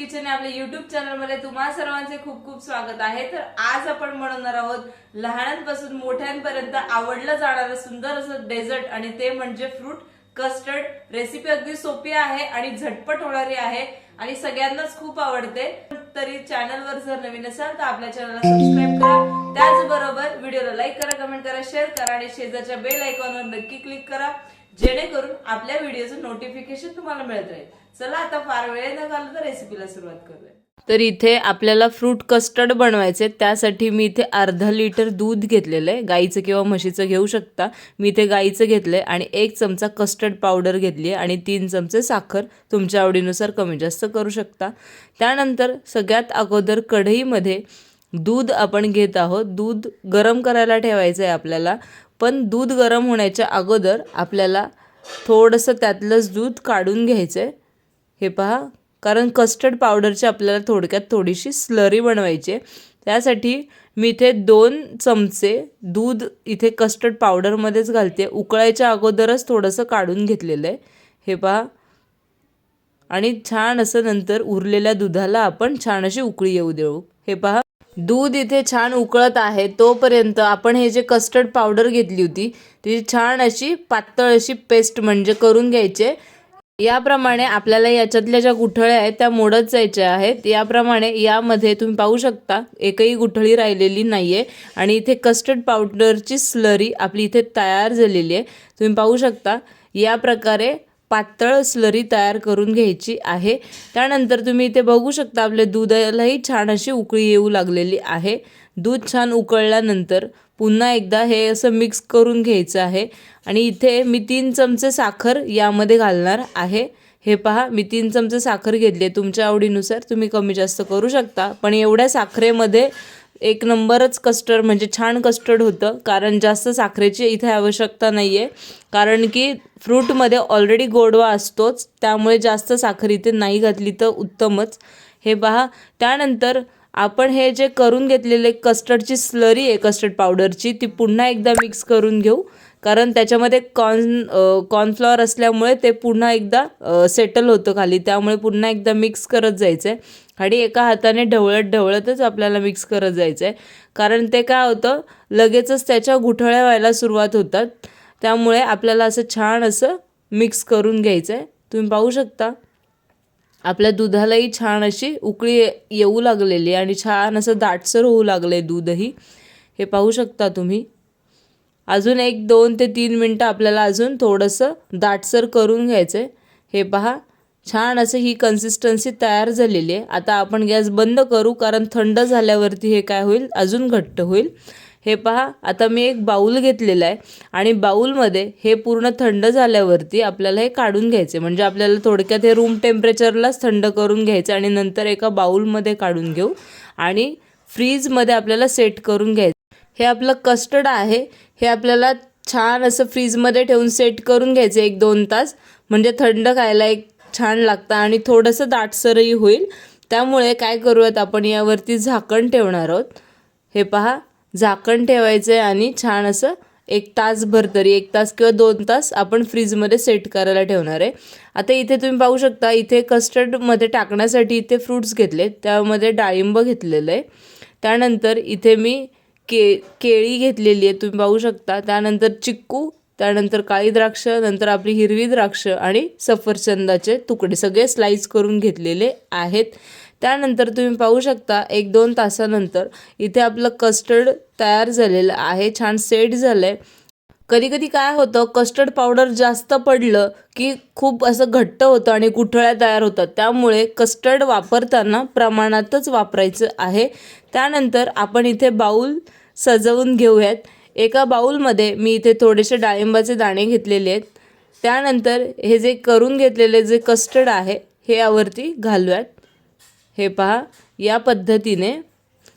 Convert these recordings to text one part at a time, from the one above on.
Kitchen आपल्या YouTube चॅनलमध्ये तुम्हा सर्वांचे खूप खूप स्वागत आहे. तर आज आपण बनवणार आहोत लहानांपासून मोठ्यांपर्यंत आवडलं जाणारं सुंदर असं डेझर्ट आणि ते म्हणजे फ्रूट कस्टर्ड रेसिपी अगदी सोपी आहे आणि झटपट होणारी आहे आणि सगळ्यांनाच खूप आवडते. तरी चॅनलवर जर नवीन असाल तर आपल्या चॅनलला सबस्क्राईब करा. त्याचबरोबर व्हिडिओला लाईक करा कमेंट करा शेअर करा आणि शेजारच्या बेल आयकॉनवर नक्की क्लिक करा. जेणेकरून आपल्या व्हिडिओचं नोटिफिकेशन तुम्हाला मिळत राहील. चला आता फार वेळ न घालू तर रेसिपीला सुरुवात करूया. तर इथे आपल्याला फ्रूट कस्टर्ड बनवायचे त्यासाठी मी इथे अर्धा लिटर दूध घेतलेलं आहे. गाईचं किंवा म्हशीचं घेऊ शकता. मी इथे गाईचं घेतलं आहे आणि एक चमचा कस्टर्ड पावडर घेतली आहे आणि तीन चमचे साखर तुमच्या आवडीनुसार कमी जास्त करू शकता. त्यानंतर सगळ्यात अगोदर कढईमध्ये दूध आपण घेत आहोत. दूध गरम करायला ठेवायचं आहे आपल्याला. पण दूध गरम होण्याच्या अगोदर आपल्याला थोडंसं त्यातलंच दूध काढून घ्यायचं आहे हे पहा कारण कस्टर्ड पावडरची आपल्याला थोडक्यात थोडीशी स्लरी बनवायची आहे. त्यासाठी मी इथे दोन चमचे दूध इथे कस्टर्ड पावडरमध्येच घालते. उकळायच्या अगोदरच थोडंसं काढून घेतलेलं आहे. हे पहा. आणि छान असं नंतर उरलेल्या दुधाला आपण छान अशी उकळी येऊ देऊ. हे पहा. दूध इथे छान उकळत आहे तोपर्यंत आपण हे जे कस्टर्ड पावडर घेतली होती ती छान अशी पातळ अशी पेस्ट म्हणजे करून घ्यायचे. याप्रमाणे आपल्याला याच्यातल्या ज्या गुठळ्या आहेत त्या मोडत जायच्या आहेत. याप्रमाणे यामध्ये तुम्ही पाहू शकता एकही गुठळी राहिलेली नाही आहे आणि इथे कस्टर्ड पावडरची स्लरी आपली इथे तयार झालेली आहे. तुम्ही पाहू शकता या प्रकारे पातळ स्लरी तयार करून घ्यायची आहे. त्यानंतर तुम्ही इथे बघू शकता आपल्या दुधालाही छान अशी उकळी येऊ लागलेली आहे. दूध छान उकळल्यानंतर पुन्हा एकदा हे असं मिक्स करून घ्यायचं आहे. आणि इथे मी तीन चमचे साखर यामध्ये घालणार आहे. हे पहा मी तीन चमचे साखर घेतली आहे. तुमच्या आवडीनुसार तुम्ही कमी जास्त करू शकता. पण एवढ्या साखरेमध्ये एक नंबरच कस्टर्ड म्हणजे छान कस्टर्ड होतं. कारण जास्त साखरेची इथे आवश्यकता नाही आहे कारण की फ्रूटमध्ये ऑलरेडी गोडवा असतोच. त्यामुळे जास्त साखर इथे नाही घातली तर उत्तमच. हे पहा. त्यानंतर आपण हे जे करून घेतलेले कस्टर्डची स्लरी आहे कस्टर्ड पावडरची ती पुन्हा एकदा मिक्स करून घेऊ. कारण त्याच्यामध्ये कॉर्न कॉर्नफ्लॉवर असल्यामुळे ते पुन्हा एकदा सेटल होतं खाली. त्यामुळे पुन्हा एकदा मिक्स करत जायचं. आहे आणि एका हाताने ढवळत ढवळतच आपल्याला मिक्स करत जायचं. आहे कारण ते काय होतं लगेचच त्याच्या गुठळ्या व्हायला सुरुवात होतात. त्यामुळे आपल्याला असं छान असं मिक्स करून घ्यायचं आहे तुम्ही पाहू शकता. आपल्या दुधालाही छान अशी उकळी येऊ लागलेली आणि छान असं दाटसर होऊ लागले दूधही. हे पाहू शकता तुम्ही. अजून एक दोन ते तीन मिनटं आपल्याला अजून थोडंसं दाटसर करून घ्यायचं आहे हे पहा छान असं ही कन्सिस्टन्सी तयार झालेली आहे. आता आपण गॅस बंद करू कारण थंड झाल्यावरती हे काय होईल? अजून घट्ट होईल. हे पहा आता मी एक बाऊल घेतलेला आहे आणि बाऊलमध्ये हे पूर्ण थंड झाल्यावरती आपल्याला हे काढून घ्यायचे म्हणजे आपल्याला थोडक्यात हे रूम टेम्परेचरलाच थंड करून घ्यायचं आणि नंतर एका बाऊलमध्ये काढून घेऊ आणि फ्रीजमध्ये आपल्याला सेट करून घ्यायचं हे आपलं कस्टर्ड आहे. हे आपल्याला छान असं फ्रीजमध्ये ठेवून सेट करून घ्यायचं एक दोन तास. म्हणजे थंड खायला एक छान लागतं आणि थोडंसं दाटसरही होईल. त्यामुळे काय करूयात आपण यावरती झाकण ठेवणार आहोत. हे पहा झाकण ठेवायचं आहे आणि छान असं एक तासभर तरी एक तास किंवा दोन तास आपण फ्रीजमध्ये सेट करायला ठेवणार आहे. आता इथे तुम्ही पाहू शकता इथे कस्टर्डमध्ये टाकण्यासाठी इथे फ्रूट्स घेतले त्यामध्ये डाळिंब घेतलेलं आहे. त्यानंतर इथे मी के केळी घेतलेली आहे तुम्ही पाहू शकता. त्यानंतर चिक्कू त्यानंतर काळी द्राक्ष नंतर आपली हिरवी द्राक्ष आणि सफरचंदाचे तुकडे. सगळे स्लाईस करून घेतलेले आहेत. त्यानंतर तुम्ही पाहू शकता एक दोन तासानंतर इथे आपलं कस्टर्ड तयार झालेलं आहे. छान सेट झालं आहे कधी कधी काय होतं कस्टर्ड पावडर जास्त पडलं की खूप असं घट्ट होतं आणि गुठळ्या तयार होतात. त्यामुळे कस्टर्ड वापरताना प्रमाणातच वापरायचं आहे. त्यानंतर आपण इथे बाऊल सजवून घेऊयात. एका बाऊलमध्ये मी इथे थोडेसे डाळिंबाचे दाणे घेतलेले आहेत. त्यानंतर हे जे करून घेतलेले जे कस्टर्ड आहे हे यावरती घालूयात. हे पहा या पद्धतीने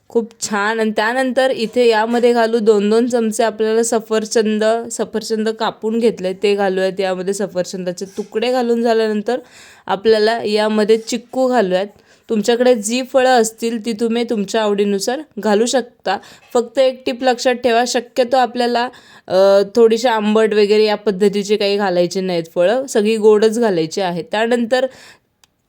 खूप छान. आणि त्यानंतर इथे यामध्ये घालू दोन दोन चमचे आपल्याला सफरचंद सफरचंद कापून घेतले ते घालूयात. यामध्ये सफरचंदाचे तुकडे घालून झाल्यानंतर आपल्याला यामध्ये चिक्कू घालूयात. तुमच्याकडे जी फळं असतील ती तुम्ही तुमच्या आवडीनुसार घालू शकता. फक्त एक टीप लक्षात ठेवा शक्यतो आपल्याला थोडीशी आंबट वगैरे या पद्धतीचे काही घालायचे नाहीत फळं सगळी गोडच घालायची आहेत. त्यानंतर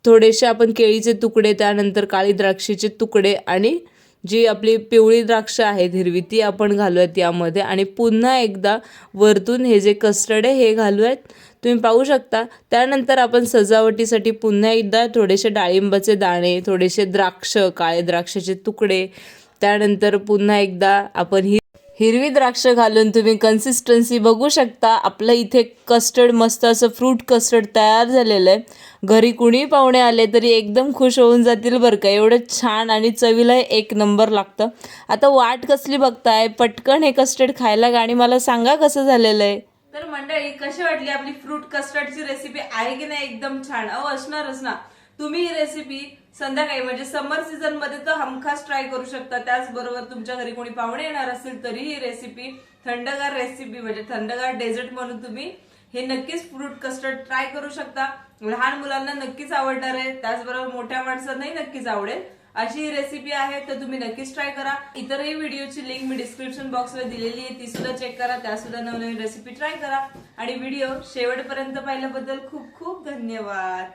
थोडेसे आपण केळीचे तुकडे त्यानंतर काळी द्राक्षेचे तुकडे आणि जी आपली पिवळी द्राक्ष आहेत हिरवी ती आपण घालूयात यामध्ये. आणि पुन्हा एकदा वरतून हे जे कस्टर्ड आहे हे घालूयात. तुम्ही पाहू शकता. त्यानंतर आपण सजावटीसाठी पुन्हा एकदा थोडेसे डाळिंबाचे दाणे थोडेसे द्राक्ष काळे द्राक्षाचे तुकडे त्यानंतर पुन्हा एकदा आपण ही हिरवी द्राक्ष घालून तुम्ही कन्सिस्टन्सी बघू शकता. आपलं इथे कस्टर्ड मस्त असं फ्रूट कस्टर्ड तयार झालेलं आहे. घरी कुणी पाहुणे आले तरी एकदम खुश होऊन जातील बरं का. एवढं छान आणि चवीला एक नंबर लागतं. आता वाट कसली बघताय? पटकन हे कस्टर्ड खायला आणि मला सांगा कसं झालेलं आहे. मंडळी कशी वाटली आपली फ्रूट कस्टर्डची रेसिपी आहे की नाही एकदम छान? अहो असणारच ना. तुम्ही ही रेसिपी संध्याकाळी म्हणजे समर सीझनमध्ये तर हमखास ट्राय करू शकता. त्याचबरोबर तुमच्या घरी कोणी पाहुणे येणार असतील तरी ही रेसिपी थंडगार रेसिपी म्हणजे थंडगार डेझर्ट म्हणून तुम्ही हे नक्कीच फ्रूट कस्टर्ड ट्राय करू शकता. लहान मुलांना नक्कीच आवडणार आहे. त्याचबरोबर मोठ्या माणसांनाही नक्कीच आवडेल. अशी ही रेसिपी आहे तर तुम्ही नक्कीच ट्राय करा. इतरही व्हिडिओची लिंक मी डिस्क्रिप्शन बॉक्सवर दिलेली आहे ती सुद्धा चेक करा त्या सुद्धा नवनवीन रेसिपी ट्राय करा. आणि व्हिडिओ शेवटपर्यंत पाहिल्याबद्दल खूप खूप धन्यवाद.